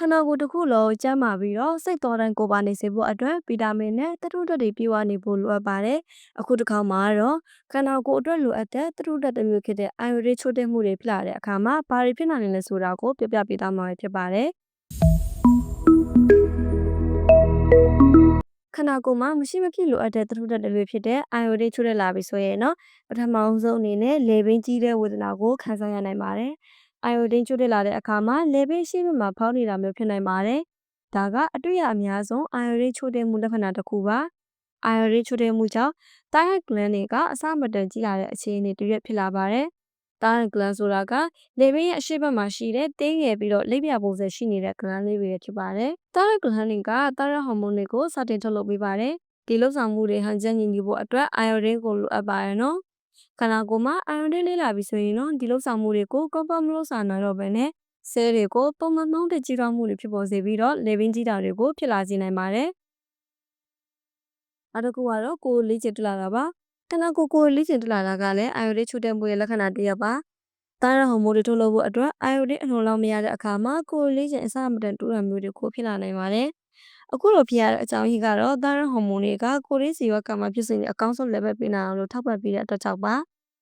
ခန္ဓာကိုယ်တစ်ခုလုံးကျန်းမာပြီးတော့စိတ်တော်တိုင်းကိုယ်ပါနေစေဖို့အတွက်ဗီတာမင်နဲ့သတ္တုဓာတ်တွေပြည့်ဝနေဖို့လိုအပ်ပါတယ်။အခုတစ်ခါမှာတော့ခန္ဓာကိုယ်အတွက်လိုအပ်တဲ့သတ္တုဓာတ်တစ်မျိုးဖြစ်တဲ့အိုင်ယိုဒေးချို့တဲ့မှုတွေဖြစ်လာတဲ့အခါမှာဘာတွေဖြစ်နိုင်လဲဆိုတာကိုပြပြပေးသွားမှာဖြစ်ပါတယ်။ခန္ဓာကိုယ်မှာမရှိမဖြစ်လိုအပ်တဲ့သတ္တုဓာတ်တွေဖြစ်တဲ့အိုင်ယိုဒေးချို့တဲ့လာပြီဆိုရင်တော့ပထမအောင်ဆုံးအနေနဲ့လေပင်ကြီးတဲ့ဝေဒနာကိုခံစားရနိုင်ပါတယ်။ အိုင်ယိုဒင်းချိုးတက်လာတဲ့အခါမှာလေပင်ရှိဘက်မှာဖောင်းနေတာမျိုးဖြစ်နိုင်ပါတယ်။ဒါကအတွေ့အများဆုံးအိုင်ယိုဒင်းချိုးတက်မှုလက္ခဏာတစ်ခုပါ။အိုင်ယိုဒင်းချိုးတက်မှုကြောင့်တိုင်းဂလန်တွေကအစမတန်ကြီးလာတဲ့အခြေအနေတရွက်ဖြစ်လာပါတယ်။တိုင်းဂလန်ဆိုတာကလေပင်ရဲ့အရှိတ်ဘက်မှာရှိတဲ့တင်းငယ်ပြီးတော့လိပ်ပြပုံစံရှိနေတဲ့ဂလန်လေးတွေဖြစ်ပါတယ်။တိုင်းဂလန်တွေကတိုင်းရဟော်မုန်းတွေကိုစတင်ထုတ်လုပ်ပေးပါတယ်။ဒီလှုပ်ဆောင်မှုတွေဟန်ချက်ညီညီဖို့အတွက်အိုင်ယိုဒင်းကိုလိုအပ်ပါတယ်နော်။ ခန္ဓာကိုယ်မှာအာရုံတွေလေးလာပြီဆိုရင်တော့ဒီလှုပ်ဆောင်မှုတွေကိုကောပမလို့စာနိုင်တော့ဘဲနဲ့ဆဲတွေကိုပုံမှန်နှုံးတဲ့ကြီးထွားမှုတွေဖြစ်ပေါ်စေပြီးတော့လေပင်ကြီးတာတွေကိုဖြစ်လာစေနိုင်ပါတယ်။နောက်တစ်ခုကတော့ကိုယ်လေးချင်တက်လာတာပါ။ခန္ဓာကိုယ်ကိုယ်လေးချင်တက်လာတာကလည်းအာရုံတွေချူတဲ့မှုရဲ့လက္ခဏာတစ်ရပ်ပါ။သားရဟော်မုန်းတွေထုတ်လုပ်ဖို့အတွက်အာရုံတွေအနှုံလောက်မရတဲ့အခါမှာကိုယ်လေးချင်အစမတန်တူရမျိုးတွေကိုဖြစ်လာနိုင်ပါတယ်။ အခုလိုဖြစ်ရတဲ့အကြောင်းရင်းကတော့သားရဟော်မုန်းတွေကကိုယ်ရေးစီဝကမှာဖြစ်စဉ်အကောင်းဆုံးလက်ပတ်ပေးနိုင်အောင်လို့ထောက်ပံ့ပေးတဲ့အတွက်ကြောင့်ပါ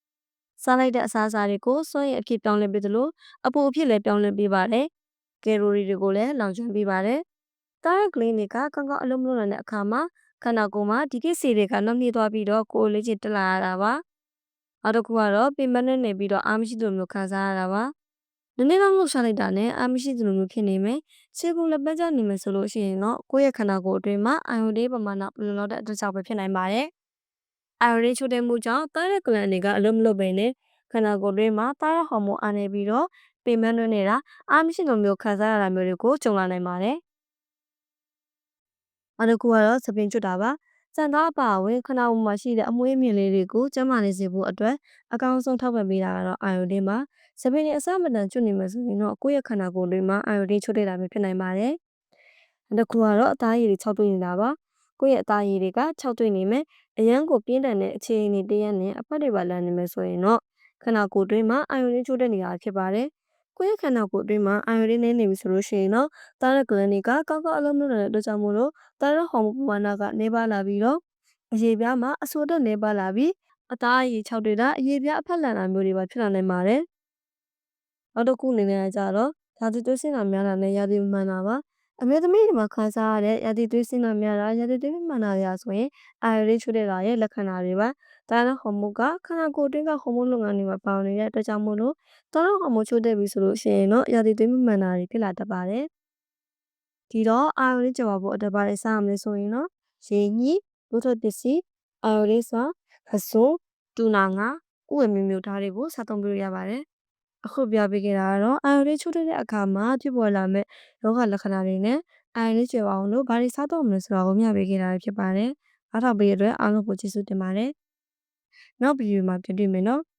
။စားလိုက်တဲ့အစားအစာတွေကိုစွမ်းရည်အဖြစ်ပြောင်းလဲပေးသလိုအပူအဖြစ်လည်းပြောင်းလဲပေးပါတယ်။ကယ်လိုရီတွေကိုလည်းလောင်ကျွမ်းပေးပါတယ်။တာရက်ဂလင်းတွေကကောင်းကောင်းအလုပ်မလုပ်နိုင်တဲ့အခါမှာခန္ဓာကိုယ်မှာဒီကိစ္စတွေကနှောင့်နှေးသွားပြီးတော့ကိုယ်လေးချစ်တက်လာရတာပါ။နောက်တစ်ခုကတော့ပင်ပန်းနေပြီးတော့အာမရှိသလိုမျိုးခံစားရတာပါ။ နည်းနည်းလောက်လှုပ်ရှားလိုက်တာနဲ့အာမရှိသလိုမျိုးဖြစ်နေမယ်။ခြေကုပ်လက်ပတ်ကြနေမယ်ဆိုလို့ရှိရင်တော့ကိုယ့်ရဲ့ခန္ဓာကိုယ်အတွင်းမှာအာယုန်လေးပမာဏဘယ်လိုလောက်တဲ့အတွက်ကြောင့်ပဲဖြစ်နိုင်ပါတယ်။အာရိုဒင်းချိုတဲ့မှုကြောင့်သားတဲ့ဂလန်တွေကအလုံးမလုံးပဲနဲ့ခန္ဓာကိုယ်တွင်းမှာသားရဟော်မုန်းအားနေပြီးတော့ပင်ပန်းတွင်းနေတာအားမရှိလိုမျိုးခံစားရတာမျိုးတွေကိုကြုံလာနိုင်ပါတယ်။နောက်တစ်ခုကတော့သပင်ကျွတ်တာပါ။ စံသားအပါအဝင်ခန္ဓာကိုယ်မှာရှိတဲ့အမွှေးမြင်လေးတွေကိုကျန်းမာနေစေဖို့အတွက်အကောင်းဆုံးထောက်ပံ့ပေးတာကတော့အာယိုဒင်းပါ။သပင်တွေအစမတန်ကျွတ်နေမှာဆိုရင်တော့ကိုယ့်ရဲ့ခန္ဓာကိုယ်တွင်းမှာအာယိုဒင်းချွတ်တဲ့တာမျိုးဖြစ်နိုင်ပါတယ်။နောက်တစ်ခုကတော့အသားရည်တွေ၆တွေ့နေတာပါ။ကိုယ့်ရဲ့အသားရည်တွေက6တွေ့နေမယ်အရန်ကိုပြင်းထန်တဲ့အခြေအနေတရက်နဲ့အဖက်တွေပါလန်နေမယ်ဆိုရင်တော့ခန္ဓာကိုယ်တွင်းမှာအာယုန်ရင်းချိုးတဲ့နေရာဖြစ်ပါတယ်။ ကိုယ့်ရဲ့ခန္ဓာကိုယ်အတွင်းမှာအာယုန်ရင်းနေနေပြီဆိုလို့ရှိရင်တော့သားတဲ့ဂလန်တွေကကောက်ကောက်အလုံးလုံးတဲ့အတွက်ကြောင့်မို့လို့သားတဲ့ဟော်မုန်းပမာဏကနေပါလာပြီးတော့အရေပြားမှာအဆိုးတက်နေပါလာပြီးအသားအရည်6တွေတာအရေပြားအဖက်လန်တာမျိုးတွေပါဖြစ်လာနိုင်ပါတယ်။နောက်တစ်ခုအနေနဲ့ကျတော့ဓာတုသွေးစင်တာများတာနဲ့ရာသီမှန်တာပါ။ အမျိုးသမီးတွေမှာခံစားရတဲ့ရာသီသွေးစင်းတာများတာရာသီသွေးမှန်တာရာဆိုရင်အာရီချိုတဲ့တာရဲ့လက္ခဏာတွေပါဒါနဲ့ဟော်မုန်းကခန္ဓာကိုယ်တွင်းကဟော်မုန်းလုပ်ငန်းတွေမှာပါဝင်နေတဲ့အတွက်ကြောင့်မို့လို့တော်တော်ဟော်မုန်းချိုတဲ့ပြီဆိုလို့ရှိရင်တော့ရာသီသွေးမှန်တာတွေဖြစ်လာတတ်ပါတယ်ဒီတော့အာရီကြော်ဖို့အတွက်ပါလေစားရမလဲဆိုရင်တော့ရေညှိလူထုတ်ပစ္စည်းအာရီစွာခဆိုးတူနာငါဥဝေမျိုးမျိုးသားတွေကိုစားသုံးပြလို့ရပါတယ် အခုပြပေးခဲ့တာကတော့အာရုံလေးချိုးတဲ့အခါမှာဖြစ်ပေါ်လာမဲ့ရောဂါလက္ခဏာတွေနဲ့အာရုံလေးကျွယ်အောင်လို့ဘာတွေစားတော့မလဲဆိုတာကိုမျှပေးခဲ့တာဖြစ်ပါတယ်။အားထောက်ပေးတဲ့အတွက်အားလုံးကိုကျေးဇူးတင်ပါတယ်။နောက်ဗီဒီယိုမှာပြန်တွေ့မယ်နော်။